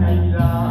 ในลา